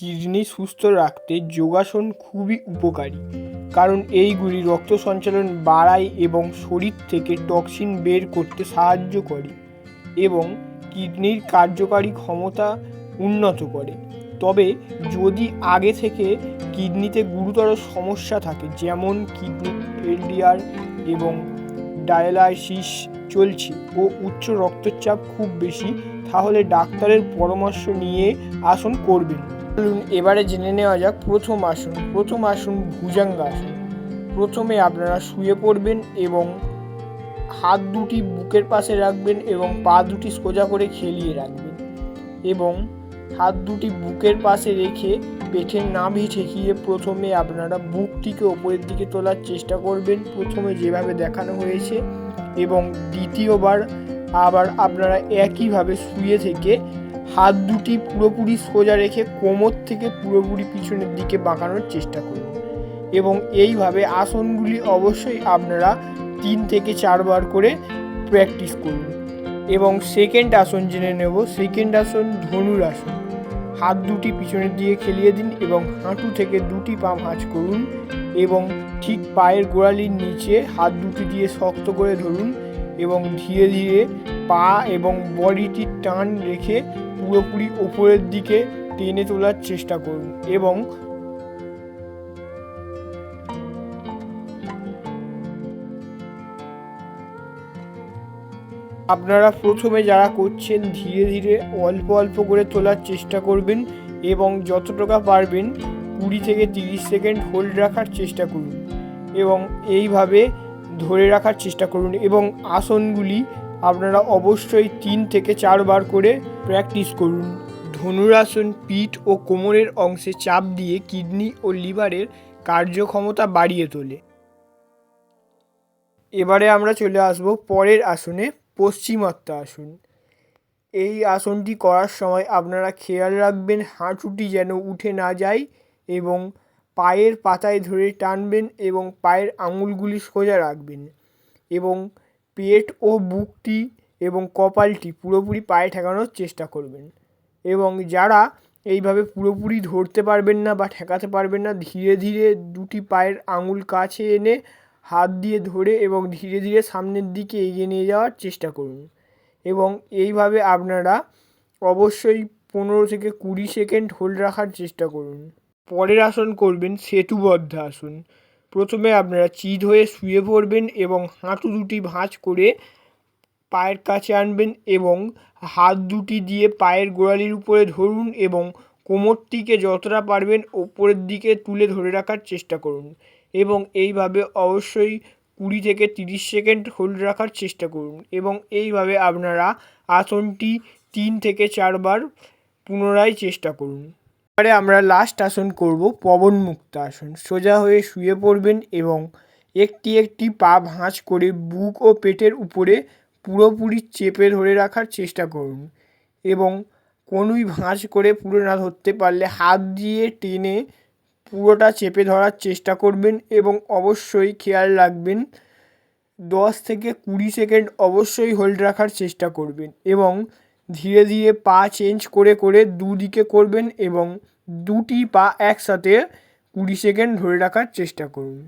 Kidney সুস্থ রাখতে যোগাসন খুবই উপকারী। কারণ এইগুলি রক্ত সঞ্চালন বাড়ায় এবং শরীর থেকে টক্সিন বের করতে সাহায্য করে এবং কিডনির কার্যকারী ক্ষমতা উন্নত করে। তবে যদি আগে থেকে কিডনিতে গুরুতর সমস্যা থাকে, যেমন কিডনি ফেলিয়ার এবং ডায়ালাইসিস চলছে ও উচ্চ রক্তচাপ খুব বেশি, তাহলে ডাক্তারের পরামর্শ নিয়ে আসন করবেন। চলুন, এবারে জেনে নেওয়া যাক প্রথম আসন। প্রথম আসন ভুজাঙ্গ আসন। প্রথমে আপনারা শুয়ে পড়বেন এবং হাত দুটি বুকের পাশে রাখবেন এবং পা দুটি সোজা করে খেলিয়ে রাখবেন এবং হাত দুটি বুকের পাশে রেখে পেটের নাভি ঠেকিয়ে প্রথমে আপনারা বুকটিকে ওপরের দিকে তোলার চেষ্টা করবেন, প্রথমে যেভাবে দেখানো হয়েছে এবং দ্বিতীয়বার আবার আপনারা একইভাবে শুয়ে থেকে হাত দুটি পুরোপুরি সোজা রেখে কোমর থেকে পুরোপুরি পিছনের দিকে বাঁকানোর চেষ্টা করুন। এবং এইভাবে আসনগুলি অবশ্যই আপনারা তিন থেকে চারবার করে প্র্যাকটিস করুন। এবং সেকেন্ড আসন জেনে নেব। সেকেন্ড আসন ধনুর আসন। হাত দুটি পিছনের দিকে খেলিয়ে দিন এবং হাঁটু থেকে দুটি পা ভাঁজ করুন এবং ঠিক পায়ের গোড়ালির নিচে হাত দুটি দিয়ে শক্ত করে ধরুন এবং ধীরে ধীরে পা এবং বডিটির টান রেখে পুরোপুরি ওপরের দিকে টেনে তোলার চেষ্টা করুন এবং আপনারা প্রথমে যারা করছেন, ধীরে ধীরে অল্প অল্প করে তোলার চেষ্টা করবেন এবং যতটুকু পারবেন, কুড়ি থেকে তিরিশ সেকেন্ড হোল্ড রাখার চেষ্টা করুন এবং এইভাবে ধরে রাখার চেষ্টা করুন এবং আসনগুলি আপনারা অবশ্যই তিন থেকে চারবার করে প্র্যাকটিস করুন। ধনুরাসন পিঠ ও কোমরের অংশে চাপ দিয়ে কিডনি ও লিভারের কার্যক্ষমতা বাড়িয়ে তোলে। এবারে আমরা চলে আসব পরের আসনে পশ্চিমোত্তা আসন। এই আসনটি করার সময় আপনারা খেয়াল রাখবেন, হাঁটুটি যেন উঠে না যায় এবং পায়ের পাতায় ধরে টানবেন এবং পায়ের আঙুলগুলি সোজা রাখবেন এবং পেট ও বুকটি এবং কপালটি পুরোপুরি পায়ে ঠেকানোর চেষ্টা করবেন। এবং যারা এইভাবে পুরোপুরি ধরতে পারবেন না বা ঠেকাতে পারবেন না, ধীরে ধীরে দুটি পায়ের আঙুল কাছে এনে হাত দিয়ে ধরে এবং ধীরে ধীরে সামনের দিকে এগিয়ে নিয়ে যাওয়ার চেষ্টা করুন। এবং এইভাবে আপনারা অবশ্যই পনেরো থেকে কুড়ি সেকেন্ড হোল্ড রাখার চেষ্টা করুন। পরের আসন করবেন সেতুবদ্ধ আসন। প্রথমে আপনারা চিত হয়ে শুয়ে পড়বেন এবং হাঁটু দুটি ভাঁজ করে পায়ের কাছে আনবেন এবং হাত দুটি দিয়ে পায়ের গোড়ালির উপরে ধরুন এবং কোমরটিকে যতটা পারবেন ওপরের দিকে তুলে ধরে রাখার চেষ্টা করুন এবং এইভাবে অবশ্যই কুড়ি থেকে তিরিশ সেকেন্ড হোল্ড রাখার চেষ্টা করুন এবং এইভাবে আপনারা আসনটি তিন থেকে চারবার পুনরায় চেষ্টা করুন। এবারে আমরা লাস্ট আসন করব পবন মুক্ত আসন। সোজা হয়ে শুয়ে পড়বেন এবং একটি একটি পা ভাঁজ করে বুক ও পেটের উপরে পুরোপুরি চেপে ধরে রাখার চেষ্টা করুন এবং কোনোই ভাঁজ করে পুরো না ধরতে পারলে হাত দিয়ে টেনে পুরোটা চেপে ধরার চেষ্টা করবেন এবং অবশ্যই খেয়াল রাখবেন, দশ থেকে কুড়ি সেকেন্ড অবশ্যই হোল্ড রাখার চেষ্টা করবেন এবং ধীরে ধীরে পা চেঞ্জ করে করে দুদিকে করবেন এবং দুটি পা একসাথে কুড়ি সেকেন্ড ধরে রাখার চেষ্টা করুন।